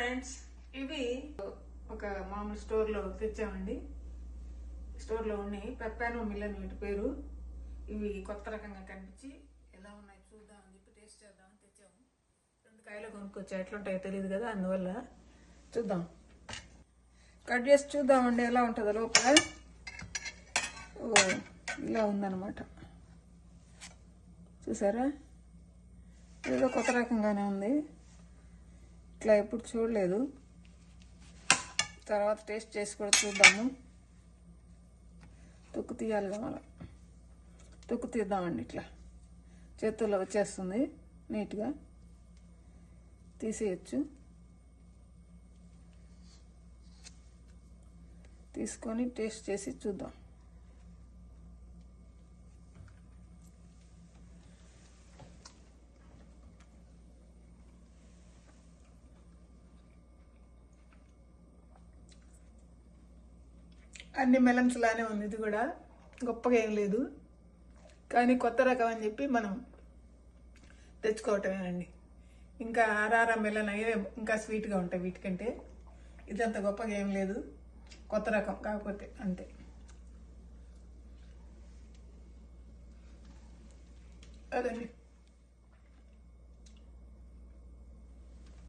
Friends ఇవి ఒక మామూలు స్టోర్లో తెచ్చామండి. స్టోర్లో ఉన్నాయి. పెప్పానో మిల్లన్ వీటి పేరు. ఇవి కొత్త రకంగా కనిపించి ఎలా ఉన్నాయి చూద్దాం అని చెప్పి టేస్ట్ చేద్దామని తెచ్చాము. రెండు కాయలు కొనుక్కొచ్చి? ఎట్లుంటాయో తెలియదు కదా అందువల్ల చూద్దాం. కట్ చేసి చూద్దామండి ఎలా ఉంటుందో లోపల. ఓ ఇలా ఉందన్నమాట. చూసారా? ఏదో కొత్త రకంగానే ఉంది. ఇట్లా ఎప్పుడు చూడలేదు. తర్వాత టేస్ట్ చేసి కూడా చూద్దాము. తొక్కు తీయాలి మళ్ళీ తొక్కు తీద్దామండి ఇట్లా. చేతుల్లో వచ్చేస్తుంది నీట్గా. తీసేయచ్చు. తీసుకొని టేస్ట్ చేసి చూద్దాం. అన్ని మెలన్స్ లానే ఉంది. ఇది కూడా గొప్పగా ఏం లేదు. కానీ కొత్త రకం అని చెప్పి మనం తెచ్చుకోవటమేనండి. ఇంకా ఆర్ఆర్ మెలన్ అయ్యే ఇంకా స్వీట్గా ఉంటాయి వీటికంటే. ఇదంత గొప్పగా ఏం లేదు. కొత్త రకం కాకపోతే అంతే. అదండి.